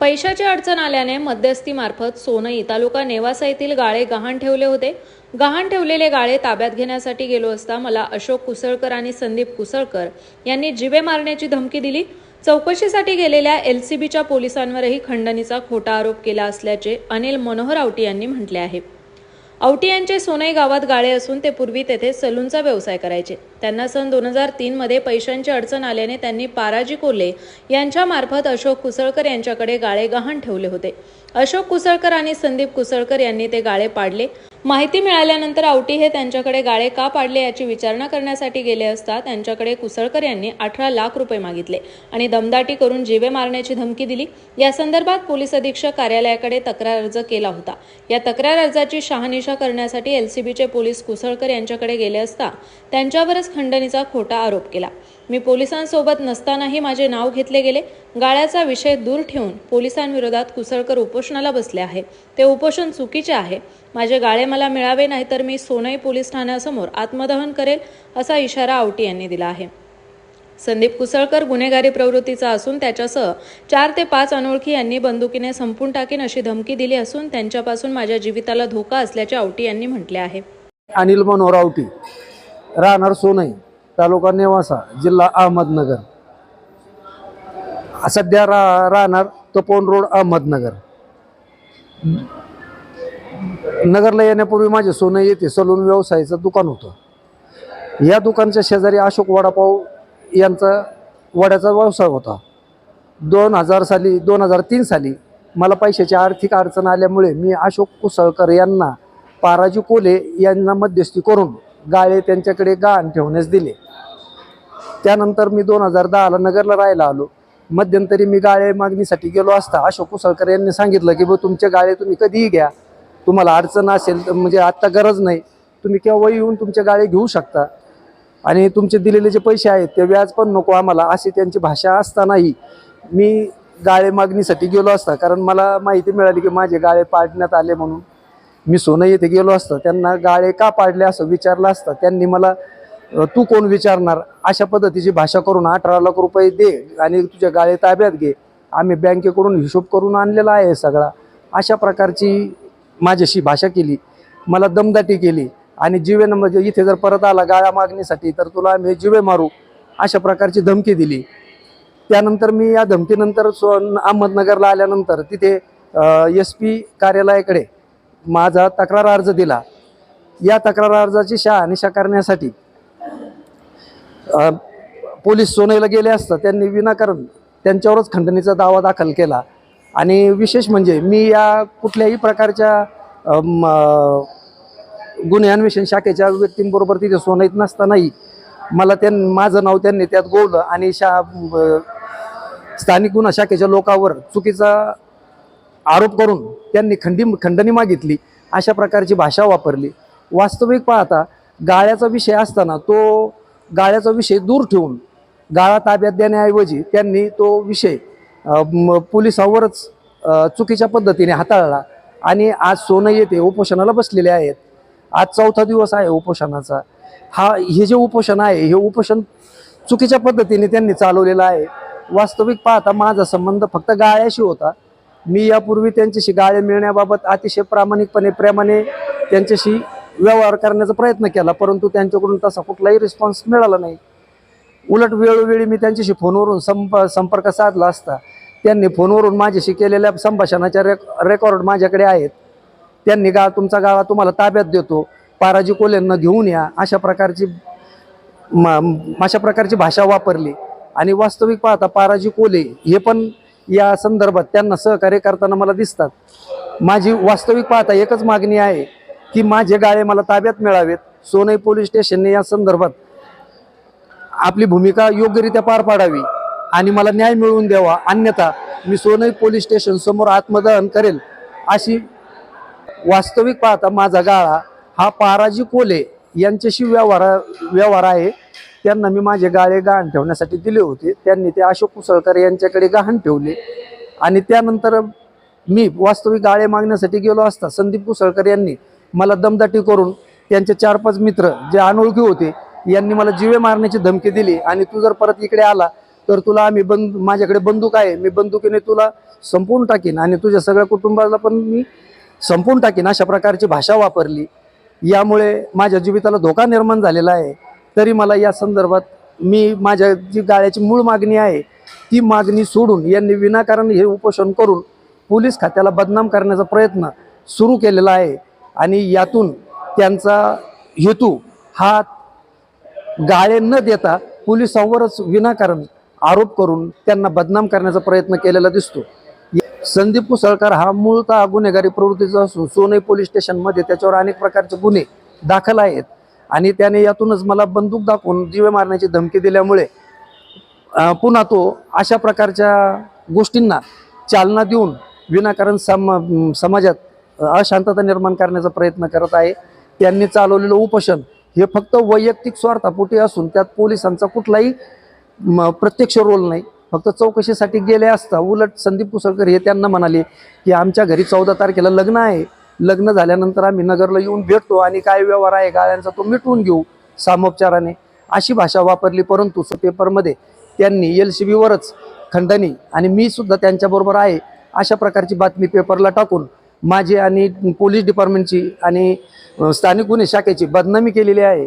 पैशाची अडचण आल्याने मध्यस्थीमार्फत सोनई तालुका नेवासा येथील गाळे गहाण ठेवले होते. गहाण ठेवलेले गाळे ताब्यात घेण्यासाठी गेलो असता मला अशोक कुसळकर आणि संदीप कुसळकर यांनी जिवे मारण्याची धमकी दिली. चौकशीसाठी गेलेल्या एलसीबीच्या पोलिसांवरही खंडणीचा खोटा आरोप केला असल्याचे अनिल मनोहर आवटी यांनी म्हटले आहे. औटी यांचे सोनई गावात गाळे असून ते पूर्वी तेथे सलूनचा व्यवसाय करायचे. त्यांना सन दोन हजार तीनमध्ये पैशांची अडचण आल्याने त्यांनी पाराजी कोल्हे यांच्यामार्फत अशोक कुसळकर यांच्याकडे गाळे गहाण ठेवले होते. अशोक कुसळकर आणि संदीप कुसळकर यांनी ते गाळे पाडले. माहिती मिळाल्यानंतर आवटी हे त्यांच्याकडे गाळे का पाडले याची विचारणा करण्यासाठी गेले असता त्यांच्याकडे कुसळकर यांनी अठरा लाख रुपये मागितले आणि दमदाटी करून जीवे मारण्याची धमकी दिली. या संदर्भात पोलीस अधीक्षक कार्यालयाकडे तक्रार अर्ज केला होता. या तक्रार अर्जाची शहानिशा करण्यासाठी एलसीबीचे पोलीस कुसळकर यांच्याकडे गेले असता त्यांच्यावरच खंडणीचा खोटा आरोप केला. मी पोलिसांसोबत नसतानाही माझे नाव घेतले गेले. गाळ्याचा विषय दूर ठेवून पोलिसांविरोधात कुसळकर उपोषणाला बसले आहे. ते उपोषण चुकीचे आहे. माझे गाळे मला मिळावे नाही तर मी सोनई पोलीस ठाण्यासमोर आत्मदहन करेल असा इशारा आवटी यांनी दिला आहे. संदीप कुसळकर गुन्हेगारी प्रवृत्तीचा असून त्याच्यासह चार ते पाच अनोळखी यांनी बंदुकीने संपून टाकेन अशी धमकी दिली असून त्यांच्यापासून माझ्या जीविताला धोका असल्याचे आवटी यांनी म्हटले आहे. अनिल मनोहर आवटी राहणार सोनई तालुका नेवासा जिल्हा अहमदनगर. सध्या रा राहणार तपोन रोड अहमदनगर. नगरला येण्यापूर्वी माझे सोनं येथे सलून व्यवसायाचं दुकान होतं. या दुकानच्या शेजारी अशोक वडापाव यांचा वड्याचा व्यवसाय होता. दोन हजार साली दोन हजार तीन साली मला पैशाची आर्थिक अडचण आल्यामुळे मी अशोक कुसळकर यांना पाराजी कोले यांना मध्यस्थी करून गाळे त्यांच्याकडे गहाण ठेवण्यास दिले. त्यानंतर मी दोन हजार दहाला नगरला राहायला आलो. मध्यंतरी मी गाळे मागणीसाठी गेलो असता अशोक कुसळकर यांनी सांगितलं की ब तुमचे गाळे तुम्ही कधीही घ्या. तुम्हाला अडचण असेल तर म्हणजे आत्ता गरज नाही. तुम्ही केव्हाही येऊन तुमचे गाळे घेऊ शकता. आणि तुमचे दिलेले जे पैसे आहेत ते व्याज पण नको आम्हाला अशी त्यांची भाषा असतानाही मी गाळे मागणीसाठी गेलो असता. कारण मला माहिती मिळाली की माझे गाळे पाडण्यात आले म्हणून मी सोनं येथे गेलो असतं. त्यांना गाळे का पाडले असं विचारलं असतं. त्यांनी मला तू कोण विचारणार? अशा पद्धतीची भाषा करून अठरा लाख रुपये दे आणि तुझ्या गाळे ताब्यात घे. आम्ही बँकेकडून हिशोब करून आणलेला आहे सगळा. अशा प्रकारची माझ्याशी भाषा केली मला दमदाटी केली आणि जीवे म्हणजे इथे जर परत आला गाळ्या मागणीसाठी तर तुला आम्ही जीवे मारू अशा प्रकारची धमकी दिली. त्यानंतर मी या धमकीनंतर सो अहमदनगरला आल्यानंतर तिथे एस पी कार्यालयाकडे माझा तक्रार अर्ज दिला. या तक्रार अर्जाची शहानिशा करण्यासाठी पोलीस सोनईला गेले असता त्यांनी विनाकारण त्यांच्यावरच खंडणीचा दावा दाखल केला. आणि विशेष म्हणजे मी या कुठल्याही प्रकारच्या गुन्हे अन्वेषण शाखेच्या व्यक्तींबरोबर तिथे सोनईत नसतानाही मला त्यां माझं नाव त्यांनी त्यात गोवलं आणि शा स्थानिक गुन्हा शाखेच्या लोकांवर चुकीचा आरोप करून त्यांनी खंडी खंडणी मागितली अशा प्रकारची भाषा वापरली. वास्तविक पाहता गाळ्याचा विषय असताना तो गाळ्याचा विषय दूर ठेवून गाळा ताब्यात देण्याऐवजी त्यांनी तो विषय पोलिसावरच चुकीच्या पद्धतीने हाताळला. आणि आज सोनं येते उपोषणाला बसलेले आहेत. आज चौथा दिवस आहे उपोषणाचा. हा हे जे उपोषण आहे हे उपोषण चुकीच्या पद्धतीने त्यांनी चालवलेलं आहे. वास्तविक पाहता माझा संबंध फक्त गाळ्याशी होता. मी यापूर्वी त्यांच्याशी गाळे मिळण्याबाबत अतिशय प्रामाणिकपणे प्रेमाने त्यांच्याशी व्यवहार करण्याचा प्रयत्न केला परंतु त्यांच्याकडून तसा कुठलाही रिस्पॉन्स मिळाला नाही. उलट वेळोवेळी मी त्यांच्याशी फोनवरून संप संपर्क साधला असता त्यांनी फोनवरून माझ्याशी केलेल्या संभाषणाच्या रेक रेकॉर्ड माझ्याकडे आहेत. त्यांनी गा तुमचा गाळा तुम्हाला ताब्यात देतो पाराजी कोल्यांना घेऊन या अशा प्रकारची मा अशा प्रकारची भाषा वापरली. आणि वास्तविक पाहता पाराजी कोले हे पण या संदर्भात त्यांना सहकार्य करताना मला दिसतात. माझी वास्तविक पाहता एकच मागणी आहे की माझे गाळे मला ताब्यात मिळावेत. सोनई पोलीस स्टेशनने या संदर्भात आपली भूमिका योग्यरित्या पार पाडावी आणि मला न्याय मिळवून द्यावा. अन्यथा मी सोनई पोलीस स्टेशन समोर आत्मदहन करेल अशी वास्तविक पाहता माझा गाळा हा पाराजी कोले यांच्याशी व्यवहार व्यवहार आहे. त्यांना मी माझे गाळे गहाण ठेवण्यासाठी दिले होते. त्यांनी ते अशोक कुसळकर यांच्याकडे गहाण ठेवले. आणि त्यानंतर मी वास्तविक गाळे मागण्यासाठी गेलो असता संदीप कुसळकर यांनी मला दमदाटी करून त्यांचे चार पाच मित्र जे अनोळखी होते यांनी मला जीवे मारण्याची धमकी दिली आणि तू जर परत इकडे आला तर तुला आम्ही बंद माझ्याकडे बंदूक आहे. मी बंदुकीने तुला संपवून टाकीन आणि तुझ्या सगळ्या कुटुंबाला पण मी संपवून टाकीन अशा प्रकारची भाषा वापरली. यामुळे माझ्या जीविताला धोका निर्माण झालेला आहे. तरी मला या संदर्भात मी माझ्या जी गाळ्याची मूळ मागणी आहे ती मागणी सोडून यांनी विनाकारण हे उपोषण करून पोलीस खात्याला बदनाम करण्याचा प्रयत्न सुरू केलेला आहे. आणि यातून त्यांचा हेतू हा गाळे न देता पोलिसांवरच विनाकारण आरोप करून त्यांना बदनाम करण्याचा प्रयत्न केलेला दिसतो. संदीप कुसळकर हा मूळतः गुन्हेगारी प्रवृत्तीचा असून सोनई पोलीस स्टेशनमध्ये त्याच्यावर अनेक प्रकारचे गुन्हे दाखल आहेत आणि त्याने यातूनच मला बंदूक दाखवून जीवे मारण्याची धमकी दिल्यामुळे पुन्हा तो अशा प्रकारच्या गोष्टींना चालना देऊन विनाकारण सम समाजात अशांतता निर्माण करण्याचा प्रयत्न करत आहे. त्यांनी चालवलेलं उपोषण हे फक्त वैयक्तिक स्वार्थापोटी असून त्यात पोलिसांचा कुठलाही प्रत्यक्ष रोल नाही. फक्त चौकशीसाठी गेले असता उलट संदीप पुसळकर हे त्यांना म्हणाले की आमच्या घरी चौदा तारखेला लग्न आहे. लग्न झाल्यानंतर आम्ही नगरला येऊन भेटतो आणि काय व्यवहार आहे गाळ्यांचा तो मिटवून घेऊ सामोपचाराने. अशी भाषा वापरली परंतु पेपरमध्ये त्यांनी एल सी बीवरच खंडणी आणि मी सुद्धा त्यांच्याबरोबर आहे अशा प्रकारची बातमी पेपरला टाकून माझी आणि पोलीस डिपार्टमेंटची आणि स्थानिक गुन्हे शाखेची बदनामी केलेली आहे.